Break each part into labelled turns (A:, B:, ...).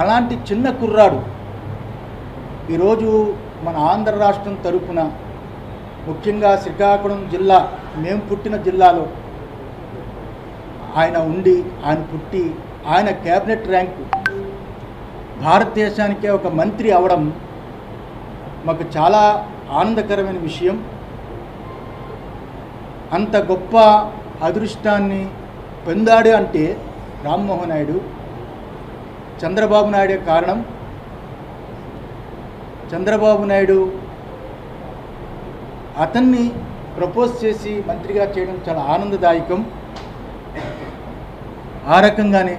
A: అలాంటి చిన్న కుర్రాడు. ఈరోజు మన ఆంధ్ర రాష్ట్రం తరపున ముఖ్యంగా శ్రీకాకుళం జిల్లా మేము పుట్టిన జిల్లాలో ఆయన ఉండి ఆయన పుట్టి ఆయన క్యాబినెట్ ర్యాంకు భారతదేశానికే ఒక మంత్రి అవడం మాకు చాలా ఆనందకరమైన విషయం. అంత గొప్ప అదృష్టాన్ని పొందాడు అంటే రామ్మోహన్ నాయుడు. చంద్రబాబు నాయుడు కారణం. చంద్రబాబు నాయుడు అతన్ని ప్రపోజ్ చేసి మంత్రిగా చేయడం చాలా ఆనందదాయకం. ఆ రకంగానే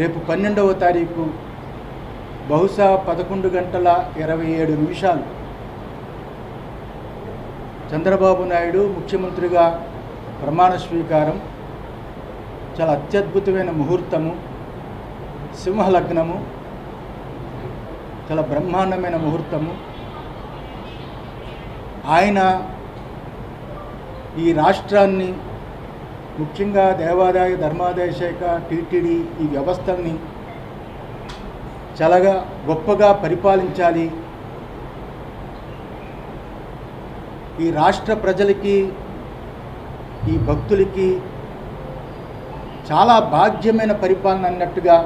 A: రేపు పన్నెండవ తారీఖు బహుశా పదకొండు గంటల ఇరవై ఏడు నిమిషాలు చంద్రబాబు నాయుడు ముఖ్యమంత్రిగా ప్రమాణ స్వీకారం. చాలా అత్యద్భుతమైన ముహూర్తము సింహలగ్నము చాలా బ్రహ్మాండమైన ముహూర్తము. ఆయన ఈ రాష్ట్రాన్ని ముఖ్యంగా దేవాదాయ ధర్మాదాయ శాఖ టీటీడీ ఈ వ్యవస్థల్ని చాలాగా గొప్పగా పరిపాలించాలి. ఈ రాష్ట్ర ప్రజలకి ఈ భక్తులకి చాలా భాగ్యమైన పరిపాలన అన్నట్టుగా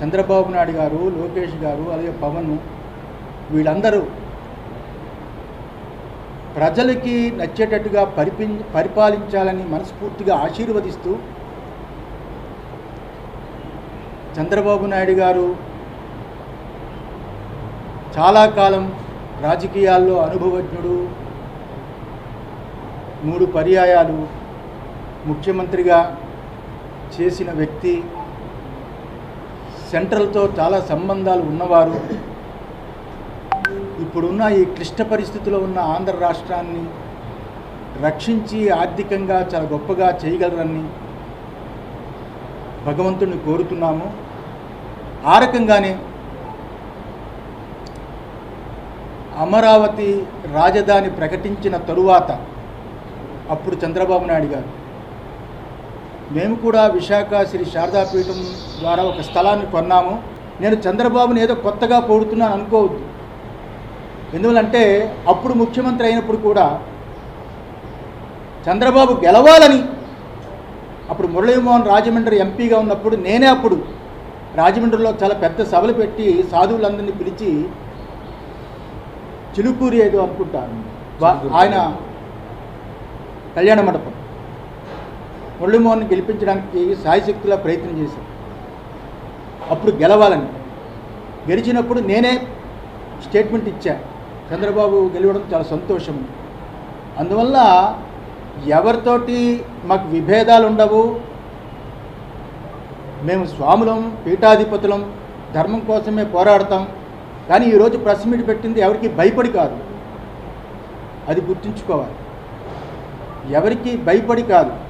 A: చంద్రబాబు నాయుడు గారు లోకేష్ గారు అలాగే పవన్ వీళ్ళందరూ ప్రజలకి నచ్చేటట్టుగా పరిపి పరిపాలించాలని మనస్ఫూర్తిగా ఆశీర్వదిస్తూ చంద్రబాబు నాయుడు గారు చాలా కాలం రాజకీయాల్లో అనుభవజ్ఞుడు మూడు పర్యాయాలు ముఖ్యమంత్రిగా చేసిన వ్యక్తి సెంట్రల్తో చాలా సంబంధాలు ఉన్నవారు ఇప్పుడున్న ఈ క్లిష్ట పరిస్థితిలో ఉన్న ఆంధ్ర రాష్ట్రాన్ని రక్షించి ఆర్థికంగా చాలా గొప్పగా చేయగలరని భగవంతుడిని కోరుతున్నాము. ఆ రకంగానే అమరావతి రాజధాని ప్రకటించిన తరువాత అప్పుడు చంద్రబాబు నాయుడు గారు మేము కూడా విశాఖ శ్రీ శారదాపీఠం ద్వారా ఒక స్థలాన్ని కొన్నాము. నేను చంద్రబాబుని ఏదో కొత్తగా పొడుతున్నాను అనుకోవద్దు. ఎందువలంటే అప్పుడు ముఖ్యమంత్రి అయినప్పుడు కూడా చంద్రబాబు గెలవాలని అప్పుడు మురళీమోహన్ రాజమండ్రి ఎంపీగా ఉన్నప్పుడు నేనే అప్పుడు రాజమండ్రిలో చాలా పెద్ద సభలు పెట్టి సాధువులందరినీ పిలిచి చిలుకూరి ఏదో అనుకుంటాను. ఆయన కళ్యాణ మండపం. మురళీమోహన్ గెలిపించడానికి సాయశక్తిలా ప్రయత్నం చేశాను అప్పుడు గెలవాలని. గెలిచినప్పుడు నేనే స్టేట్మెంట్ ఇచ్చా. చంద్రబాబు గెలవడం చాలా సంతోషం. అందువల్ల ఎవరితోటి మాకు విభేదాలు ఉండవు. మేము స్వాములం పీఠాధిపతులం ధర్మం కోసమే పోరాడతాం. కానీ ఈరోజు ప్రెస్ మీట్ పెట్టింది ఎవరికి భయపడి కాదు. అది గుర్తుంచుకోవాలి. ఎవరికి భయపడి కాదు.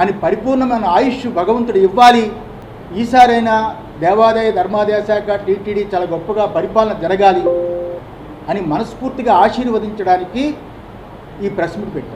A: అని పరిపూర్ణమైన ఆయుష్ భగవంతుడు ఇవ్వాలి. ఈసారైనా దేవాదాయ ధర్మాదాయ శాఖ టీటీడీ చాలా గొప్పగా పరిపాలన జరగాలి అని మనస్ఫూర్తిగా ఆశీర్వదించడానికి ఈ ప్రెస్ మీట్ పెట్టారు.